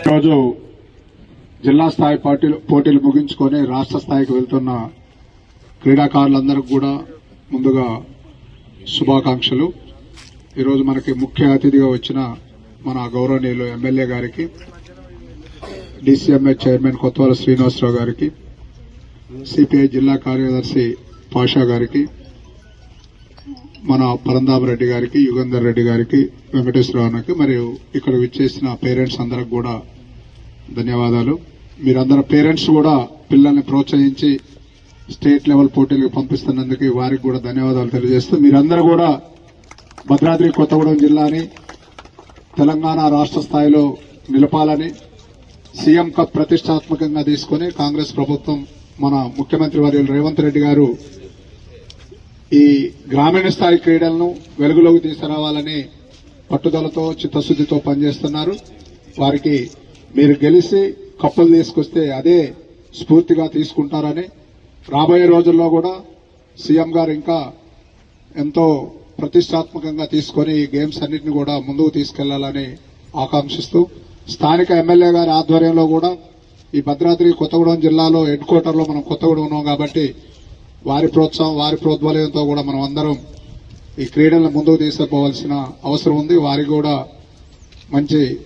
ఈరోజు జిల్లా స్థాయి పార్టీలు పోటీలు ముగించుకొని రాష్ట్ర స్థాయికి వెళ్తున్న క్రీడాకారులందరికీ కూడా ముందుగా శుభాకాంక్షలు. ఈరోజు మనకి ముఖ్య అతిథిగా వచ్చిన మన గౌరవనీయులు ఎమ్మెల్యే గారికి డిసిఎంఏ చైర్మన్ కొత్తవాల శ్రీనివాసరావు గారికి సిపిఐ జిల్లా కార్యదర్శి పాషా గారికి మన పరందాబరెడ్డి గారికి యుగంధర్ రెడ్డి గారికి వెంకటేశ్వరరావుకి మరియు ఇక్కడ విచ్చేసిన పేరెంట్స్ అందరికి కూడా ధన్యవాదాలు. మీరందరూ పేరెంట్స్ కూడా పిల్లల్ని ప్రోత్సహించి స్టేట్ లెవెల్ పోటీలకు పంపిస్తున్నందుకు వారికి కూడా ధన్యవాదాలు తెలియజేస్తూ మీరందరూ కూడా భద్రాద్రి కొత్తగూడెం జిల్లాని తెలంగాణ రాష్ట్ర స్థాయిలో నిలపాలని సీఎం కప్ ప్రతిష్టాత్మకంగా తీసుకుని కాంగ్రెస్ ప్రభుత్వం మన ముఖ్యమంత్రి వర్యులు రేవంత్ రెడ్డి గారు ఈ గ్రామీణ స్థాయి క్రీడలను వెలుగులోకి తీసుకురావాలని పట్టుదలతో చిత్తశుద్దితో పనిచేస్తున్నారు. వారికి మీరు గెలిచి కప్పులు తీసుకొస్తే అదే స్ఫూర్తిగా తీసుకుంటారని రాబోయే రోజుల్లో కూడా సీఎం గారు ఇంకా ఎంతో ప్రతిష్టాత్మకంగా తీసుకొని ఈ గేమ్స్ అన్నింటిని కూడా ముందుకు తీసుకెళ్ళాలని ఆకాంక్షిస్తూ స్థానిక ఎమ్మెల్యే గారి ఆధ్వర్యంలో కూడా ఈ భద్రాద్రి కొత్తగూడెం జిల్లాలో హెడ్ క్వార్టర్లో మనం కొత్తగూడెం ఉన్నాం కాబట్టి వారి ప్రోత్సాహం వారి ప్రోద్బలంతో కూడా మనం అందరం ఈ క్రీడలను ముందుకు తీసుకుపోవాల్సిన అవసరం ఉంది. వారికి కూడా మంచి